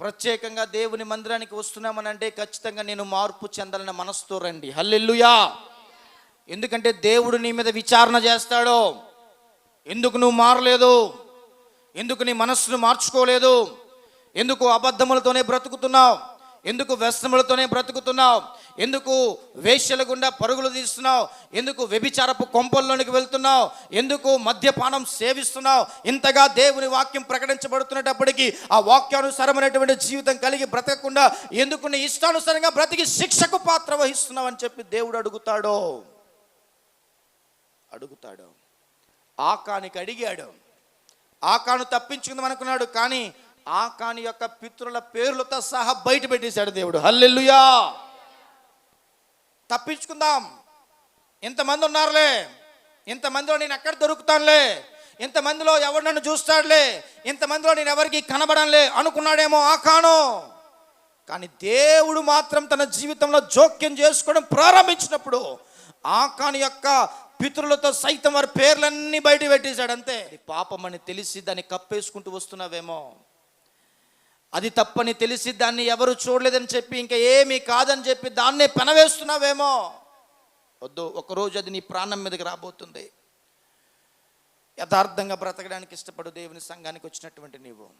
ప్రత్యేకంగా దేవుని మందిరానికి వస్తున్నామనంటే ఖచ్చితంగా నేను మార్పు చెందాలని మనసుతో రండి. హల్లెల్లుయా ఎందుకంటే దేవుడు నీ మీద విచారణ చేస్తాడో. ఎందుకు నువ్వు మారలేదు? ఎందుకు నీ మనస్సును మార్చుకోలేదు? ఎందుకు అబద్ధములతోనే బ్రతుకుతున్నావు? ఎందుకు వ్యసనములతోనే బ్రతుకుతున్నావు? ఎందుకు వేష్యల గుండా పరుగులు తీస్తున్నావు? ఎందుకు వ్యభిచారపు కొంపల్లోనికి వెళ్తున్నావు? ఎందుకు మద్యపానం సేవిస్తున్నావు? ఇంతగా దేవుని వాక్యం ప్రకటించబడుతున్నప్పటికీ ఆ వాక్యానుసారమైనటువంటి జీవితం కలిగి బ్రతకకుండా ఎందుకు నీ ఇష్టానుసారంగా బ్రతికి శిక్షకు పాత్ర వహిస్తున్నావు అని చెప్పి దేవుడు అడుగుతాడో? అడుగుతాడు. ఆకానికి అడిగాడు. ఆకాను తప్పించుకుందాం అనుకున్నాడు కానీ ఆకాని యొక్క పితృల పేర్లతో సహా బయట పెట్టేశాడు దేవుడు. హల్లెల్లుయా తప్పించుకుందాం. ఇంతమంది ఉన్నారులే. ఇంతమందిలో నేను ఎక్కడ దొరుకుతానులే. ఇంతమందిలో ఎవరు నన్ను చూస్తాడులే. ఇంతమందిలో నేను ఎవరికి కనబడంలే అనుకున్నాడేమో ఆకాను. కానీ దేవుడు మాత్రం తన జీవితంలో జోక్యం చేసుకోవడం ప్రారంభించినప్పుడు ఆకాని యొక్క పితృలతో సైతం వారి పేర్లన్నీ బయట పెట్టేశాడు. అంతే. అని తెలిసి దాన్ని కప్పేసుకుంటూ వస్తున్నావేమో. అది తప్పని తెలిసి దాన్ని ఎవరు చూడలేదని చెప్పి ఇంకా ఏమీ కాదని చెప్పి దాన్నే పెనవేస్తున్నావేమో? వద్దు ఒకరోజు అది నీ ప్రాణం మీదకి రాబోతుంది. యథార్థంగా బ్రతకడానికి ఇష్టపడు దేవుని సంఘానికి వచ్చినటువంటి నీవు.